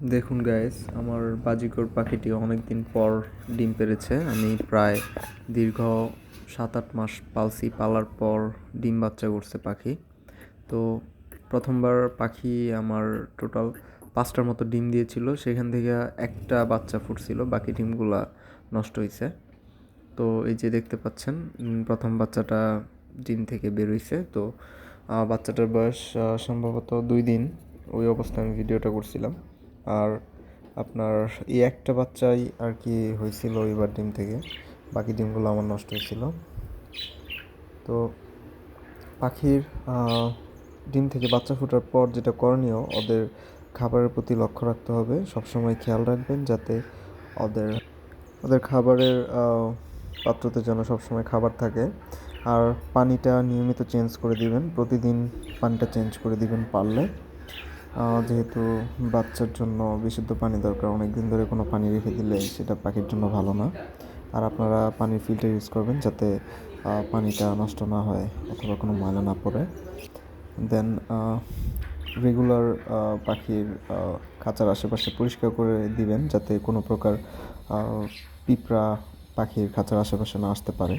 দেখুন গাইস আমার বাজিকর পাখিটি অনেক দিন পর ডিম পেড়েছে আমি প্রায় দীর্ঘ সাত আট মাস পালছি পালার পর ডিম বাচ্চা করছে পাখি। তো প্রথমবার পাখি আমার টোটাল পাঁচটার মতো ডিম দিয়েছিল, সেখান থেকে একটা বাচ্চা ফুটছিল, বাকি ডিমগুলা নষ্ট হয়েছে তো এই যে দেখতে পাচ্ছেন প্রথম বাচ্চাটা ডিম থেকে বের হইছে। তো বাচ্চাটার বয়স সম্ভবত দুই দিন, ওই অবস্থায় আমি ভিডিওটা করছিলাম। আর আপনার এই একটা বাচ্চাই আর কি হয়েছিল এবার ডিম থেকে। বাকি ডিমগুলো আমার নষ্ট হয়েছিল। তো পাখির ডিম থেকে বাচ্চা ফোটার পর যেটা করণীয়, ওদের খাবারের প্রতি লক্ষ্য রাখতে হবে। সবসময় খেয়াল রাখবেন যাতে ওদের ওদের খাবারের পাত্রতে যেন সবসময় খাবার থাকে। আর পানিটা নিয়মিত চেঞ্জ করে দিবেন। প্রতিদিন পানিটা চেঞ্জ করে দিবেন পারলে। যেহেতু বাচ্চার জন্য বিশুদ্ধ পানি দরকার অনেক দিন ধরে কোনো পানি রেখে দিলে সেটা পাখির জন্য ভালো না। আর আপনারা পানির ফিল্টার ইউজ করবেন যাতে পানিটা নষ্ট না হয় অথবা কোনো ময়লা না পড়ে। দেন রেগুলার পাখির খাঁচার আশেপাশে পরিষ্কার করে দিবেন যাতে কোনো প্রকার পিঁপড়া পাখির খাঁচার আশেপাশে না আসতে পারে।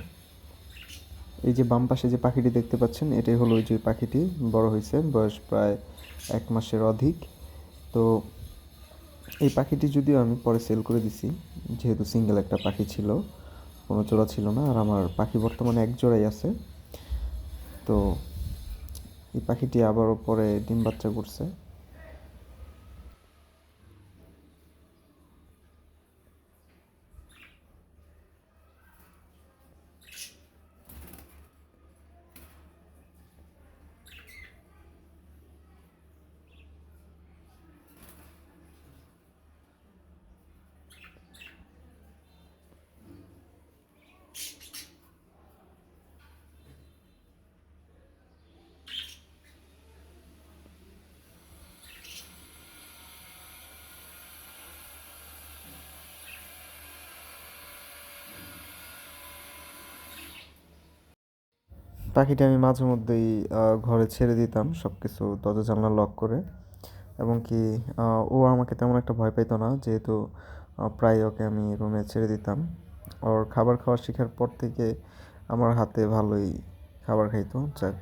এই যে বাম পাশে যে পাখিটি দেখতে পাচ্ছেন, এটাই হলো ওই যে পাখিটি, বড় হয়েছে বয়স প্রায় এক মাসের অধিক। তো এই পাখিটি যদিও আমি পরে সেল করে দিছি, যেহেতু সিঙ্গেল একটা পাখি ছিল, কোনো জোড়া ছিল না, আর আমার পাখি বর্তমানে এক জোড়াই আছে। তো এই পাখিটি আবারও পরে ডিম বাচ্চা করছে। পাখিটা আমি মাঝে মধ্যেই ঘরে ছেড়ে দিতাম সব কিছু দরজা জানলা লক করে। এবং কি ও আমাকে তেমন একটা ভয় পাইতো না, যেহেতু প্রায় ওকে আমি রুমে ছেড়ে দিতাম। ওর খাবার খাওয়া শেখার পর থেকে আমার হাতে ভালোই খাবার খাইতো, যাক।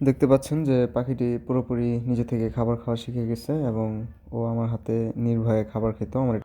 দেখতে পাচ্ছেন যে পাখিটি পুরোপুরি নিজে থেকে খাবার খাওয়া শিখে গেছে এবং ও আমার হাতে নির্ভয়ে খাবার খেত আমার